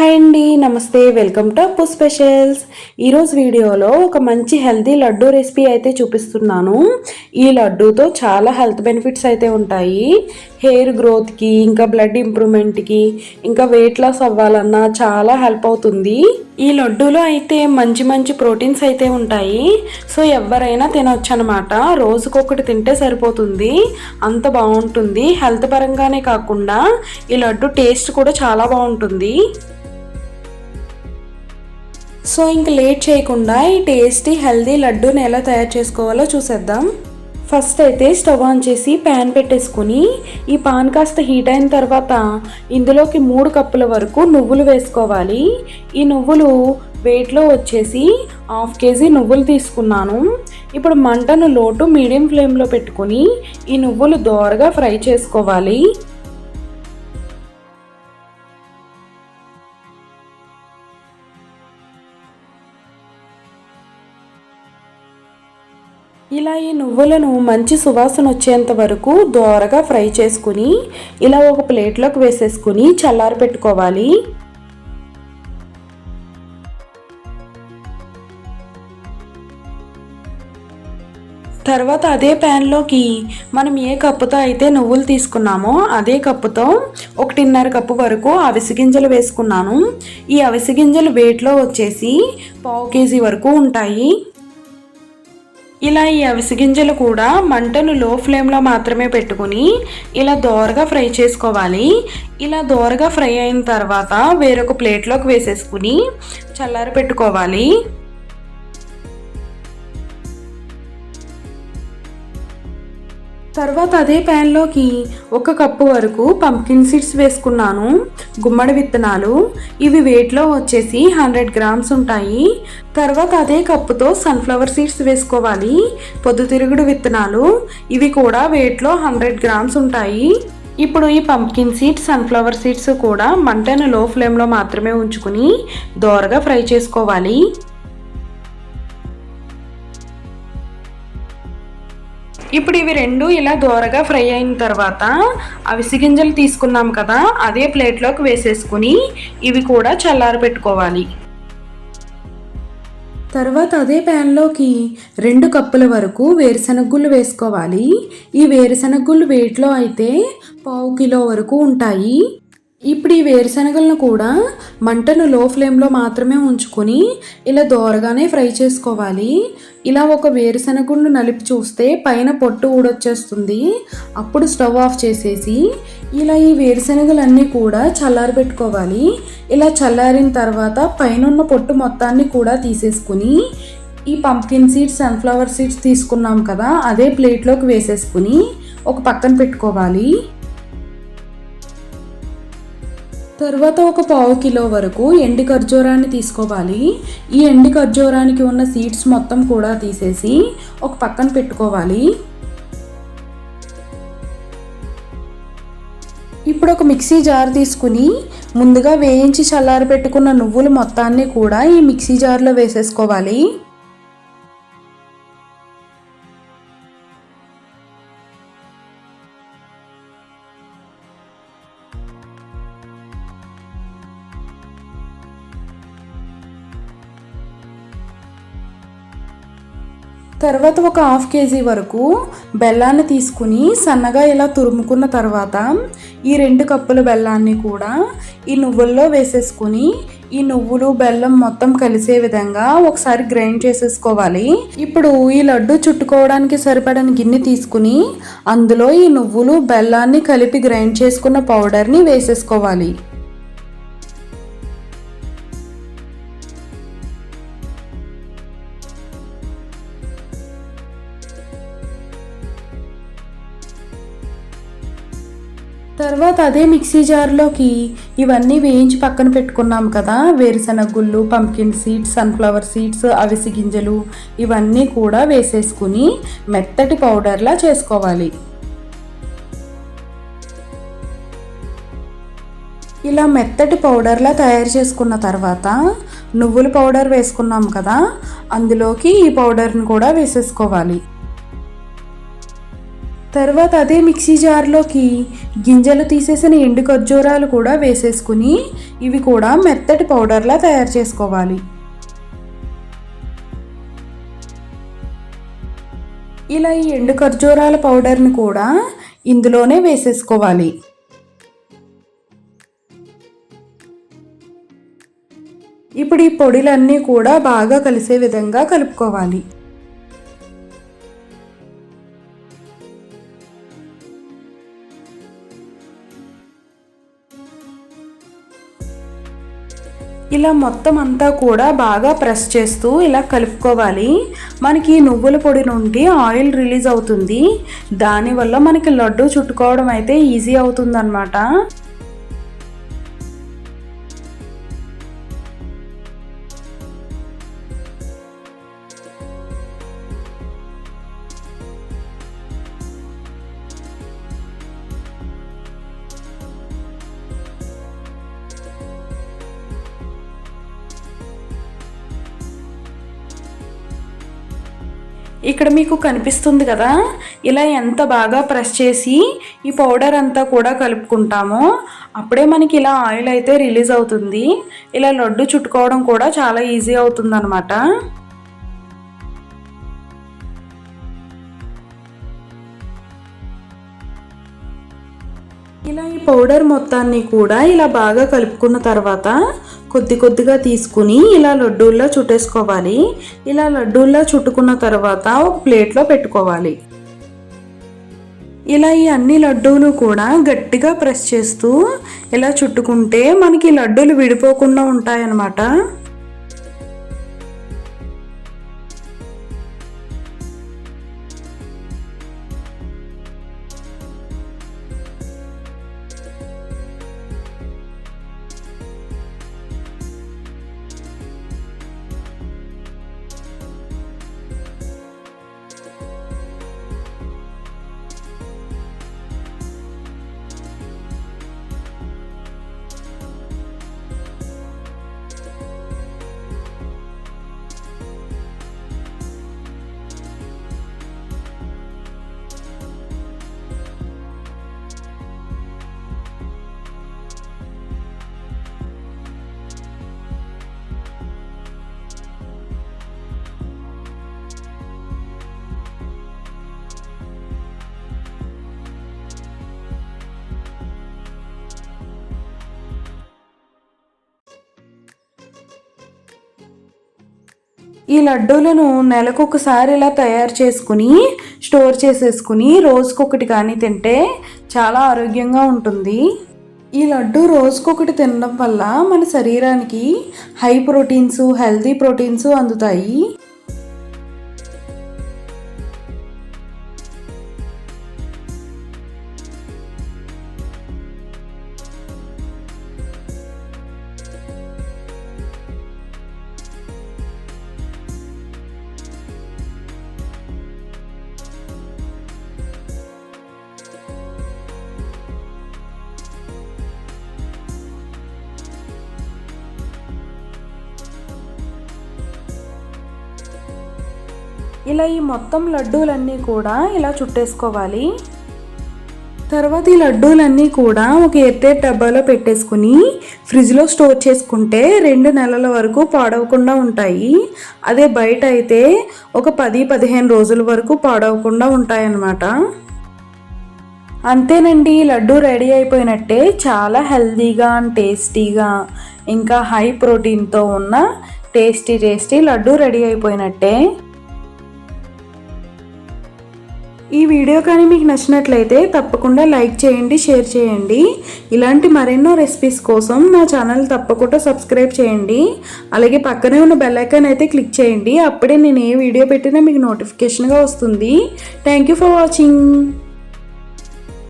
Hi అండి నమస్తే welcome to అప్పు స్పెషల్స్. ఈరోజు వీడియోలో ఒక మంచి హెల్తీ లడ్డు రెసిపీ అయితే చూపిస్తున్నాను. ఈ లడ్డూతో చాలా హెల్త్ బెనిఫిట్స్ అయితే ఉంటాయి. హెయిర్ గ్రోత్కి ఇంకా బ్లడ్ ఇంప్రూవ్మెంట్కి ఇంకా వెయిట్ లాస్ అవ్వాలన్నా చాలా హెల్ప్ అవుతుంది. ఈ లడ్డూలో అయితే మంచి మంచి ప్రోటీన్స్ అయితే ఉంటాయి. సో ఎవరైనా తినొచ్చు అనమాట రోజుకొకటి తింటే సరిపోతుంది. అంత బాగుంటుంది. హెల్త్ పరంగానే కాకుండా ఈ లడ్డు టేస్ట్ కూడా చాలా బాగుంటుంది. సో ఇంక లేట్ చేయకుండా ఈ టేస్టీ హెల్దీ లడ్డూని ఎలా తయారు చేసుకోవాలో చూసేద్దాం. ఫస్ట్ అయితే స్టవ్ ఆన్ చేసి ప్యాన్ పెట్టేసుకుని ఈ పాన్ కాస్త హీట్ అయిన తర్వాత ఇందులోకి మూడు కప్పుల వరకు నువ్వులు వేసుకోవాలి. ఈ నువ్వులు వెయిట్లో వచ్చేసి హాఫ్ కేజీ నువ్వులు తీసుకున్నాను. ఇప్పుడు మంటను లోటు మీడియం ఫ్లేమ్లో పెట్టుకుని ఈ నువ్వులు దోరగా ఫ్రై చేసుకోవాలి. ఇలా ఈ నువ్వులను మంచి సువాసన వచ్చేంత వరకు దోరగా ఫ్రై చేసుకుని ఇలా ఒక ప్లేట్లోకి వేసేసుకుని చల్లారి పెట్టుకోవాలి. తర్వాత అదే ప్యాన్లోకి మనం ఏ కప్పుతో అయితే నువ్వులు తీసుకున్నామో అదే కప్పుతో ఒకటిన్నర కప్పు వరకు అవిసి గింజలు వేసుకున్నాను. ఈ అవిసి గింజలు వెయిట్లో వచ్చేసి పావు కేజీ వరకు ఉంటాయి. ఇలా ఈ అవిసి గింజలు కూడా మంటను లో ఫ్లేమ్లో మాత్రమే పెట్టుకుని ఇలా దోరగా ఫ్రై చేసుకోవాలి. ఇలా దోరగా ఫ్రై అయిన తర్వాత వేరొక ప్లేట్లోకి వేసేసుకుని చల్లారి పెట్టుకోవాలి తర్వాత అదే ప్యాన్లోకి ఒక కప్పు వరకు పంకిన్ సీడ్స్ వేసుకున్నాను. గుమ్మడి విత్తనాలు. ఇవి వెయిట్లో వచ్చేసి హండ్రెడ్ గ్రామ్స్ ఉంటాయి. తర్వాత అదే కప్పుతో సన్ఫ్లవర్ సీడ్స్ వేసుకోవాలి. పొద్దుతిరుగుడు విత్తనాలు. ఇవి కూడా వెయిట్లో హండ్రెడ్ గ్రామ్స్ ఉంటాయి. ఇప్పుడు ఈ పంకిన్ సీడ్స్ సన్ఫ్లవర్ సీడ్స్ కూడా మంటను లో ఫ్లేమ్లో మాత్రమే ఉంచుకుని దోరగా ఫ్రై చేసుకోవాలి. ఇప్పుడు ఇవి రెండు ఇలా దోరగా ఫ్రై అయిన తర్వాత అవిసి గింజలు తీసుకున్నాం కదా అదే ప్లేట్లోకి వేసేసుకుని ఇవి కూడా చల్లారి పెట్టుకోవాలి. తర్వాత అదే ప్యాన్లోకి రెండు కప్పుల వరకు వేరుశనగగుళ్ళు వేసుకోవాలి. ఈ వేరుశనగగుళ్ళు వేటిలో అయితే పావు కిలో వరకు ఉంటాయి. ఇప్పుడు ఈ వేరుశనగలను కూడా మంటను లో ఫ్లేమ్లో మాత్రమే ఉంచుకొని ఇలా దోరగానే ఫ్రై చేసుకోవాలి. ఇలా ఒక వేరుశనగుండు నలిపి చూస్తే పైన పొట్టు ఊడొచ్చేస్తుంది. అప్పుడు స్టవ్ ఆఫ్ చేసేసి ఇలా ఈ వేరుశనగలన్నీ కూడా చల్లారి పెట్టుకోవాలి ఇలా చల్లారిన తర్వాత పైన ఉన్న పొట్టు మొత్తాన్ని కూడా తీసేసుకుని ఈ పంప్కిన్ సీడ్స్ సన్ఫ్లవర్ సీడ్స్ తీసుకున్నాం కదా అదే ప్లేట్లోకి వేసేసుకుని ఒక పక్కన పెట్టుకోవాలి. తర్వాత ఒక పావు కిలో వరకు ఎండి ఖర్జూరాన్ని తీసుకోవాలి. ఈ ఎండి ఖర్జూరానికి ఉన్న సీడ్స్ మొత్తం కూడా తీసేసి ఒక పక్కన పెట్టుకోవాలి. ఇప్పుడు ఒక మిక్సీ జార్ తీసుకుని ముందుగా వేయించి చల్లారి పెట్టుకున్న నువ్వులు మొత్తాన్ని కూడా ఈ మిక్సీ జార్లో వేసేసుకోవాలి. తర్వాత ఒక హాఫ్ కేజీ వరకు బెల్లాన్ని తీసుకుని సన్నగా ఇలా తురుముకున్న తర్వాత ఈ రెండు కప్పుల బెల్లాన్ని కూడా ఈ నువ్వుల్లో వేసేసుకుని ఈ నువ్వులు బెల్లం మొత్తం కలిసే విధంగా ఒకసారి గ్రైండ్ చేసేసుకోవాలి. ఇప్పుడు ఈ లడ్డు చుట్టుకోవడానికి సరిపడని గిన్నె తీసుకుని అందులో ఈ నువ్వులు బెల్లాన్ని కలిపి గ్రైండ్ చేసుకున్న పౌడర్ని వేసేసుకోవాలి. తర్వాత అదే మిక్సీ జార్లోకి ఇవన్నీ వేయించి పక్కన పెట్టుకున్నాం కదా. వేరుశనగ గుళ్ళు పంకిన్ సీడ్స్ సన్ఫ్లవర్ సీడ్స్ అవిసి గింజలు ఇవన్నీ కూడా వేసేసుకుని మెత్తటి పౌడర్లా చేసుకోవాలి. ఇలా మెత్తటి పౌడర్లా తయారు చేసుకున్న తర్వాత నువ్వుల పౌడర్ వేసుకున్నాం కదా. అందులోకి ఈ పౌడర్ని కూడా వేసేసుకోవాలి. తర్వాత అదే మిక్సీ జార్లోకి గింజలు తీసేసిన ఎండు ఖర్జూరాలు కూడా వేసేసుకుని ఇవి కూడా మెత్తటి పౌడర్లా తయారు చేసుకోవాలి. ఇలా ఈ ఎండు ఖర్జూరాల పౌడర్ని కూడా ఇందులోనే వేసేసుకోవాలి. ఇప్పుడు ఈ పొడిలన్నీ కూడా బాగా కలిసే విధంగా కలుపుకోవాలి. ఇలా మొత్తం అంతా కూడా బాగా ప్రెస్ చేస్తూ ఇలా కలుపుకోవాలి. మనకి నువ్వుల పొడి నుండి ఆయిల్ రిలీజ్ అవుతుంది. దానివల్ల మనకి లడ్డు చుట్టుకోవడం అయితే ఈజీ అవుతుందన్నమాట. ఇక్కడ మీకు కనిపిస్తుంది కదా ఇలా ఎంత బాగా ప్రెస్ చేసి ఈ పౌడర్ అంతా కూడా కలుపుకుంటామో. అప్పుడే మనకి ఇలా ఆయిల్ అయితే రిలీజ్ అవుతుంది. ఇలా లడ్డు చుట్టుకోవడం కూడా చాలా ఈజీ అవుతుంది ఇలా ఈ పౌడర్ మొత్తాన్ని కూడా ఇలా బాగా కలుపుకున్న తర్వాత కొద్ది కొద్దిగా తీసుకుని ఇలా లడ్డూల్లో చుట్టేసుకోవాలి. ఇలా లడ్డూల్లో చుట్టుకున్న తర్వాత ఒక ప్లేట్లో పెట్టుకోవాలి. ఇలా ఈ అన్ని లడ్డూలు కూడా గట్టిగా ప్రెస్ చేస్తూ ఇలా చుట్టుకుంటే మనకి లడ్డూలు విడిపోకుండా ఉంటాయన్నమాట. ఈ లడ్డూలను నెలకొకసారి ఇలా తయారు చేసుకుని స్టోర్ చేసేసుకుని రోజుకొకటి కానీ తింటే చాలా ఆరోగ్యంగా ఉంటుంది. ఈ లడ్డు రోజుకొకటి తినడం వల్ల మన శరీరానికి హై ప్రోటీన్స్ హెల్తీ ప్రోటీన్స్ అందుతాయి. ఇలా ఈ మొత్తం లడ్డూలన్నీ కూడా ఇలా చుట్టేసుకోవాలి. తర్వాత ఈ లడ్డూలన్నీ కూడా ఒక ఎత్తేట్ డబ్బాలో పెట్టేసుకుని ఫ్రిడ్జ్లో స్టోర్ చేసుకుంటే రెండు నెలల వరకు పాడవకుండా ఉంటాయి. అదే బయట అయితే ఒక పది పదిహేను రోజుల వరకు పాడవకుండా ఉంటాయన్నమాట. అంతేనండి లడ్డు రెడీ అయిపోయినట్టే చాలా హెల్దీగా అండ్ టేస్టీగా ఇంకా హై ప్రోటీన్తో ఉన్న టేస్టీ టేస్టీ లడ్డు రెడీ అయిపోయినట్టే. ఈ వీడియో కానీ మీకు నచ్చినట్లయితే తప్పకుండా లైక్ చేయండి షేర్ చేయండి. ఇలాంటి మరెన్నో రెసిపీస్ కోసం నా ఛానల్ తప్పకుండా సబ్స్క్రైబ్ చేయండి. అలాగే పక్కనే ఉన్న బెల్ ఐకాన్ అయితే క్లిక్ చేయండి. అప్పుడే నేను ఏ వీడియో పెట్టినా మీకు నోటిఫికేషన్గా వస్తుంది. Thank you for watching.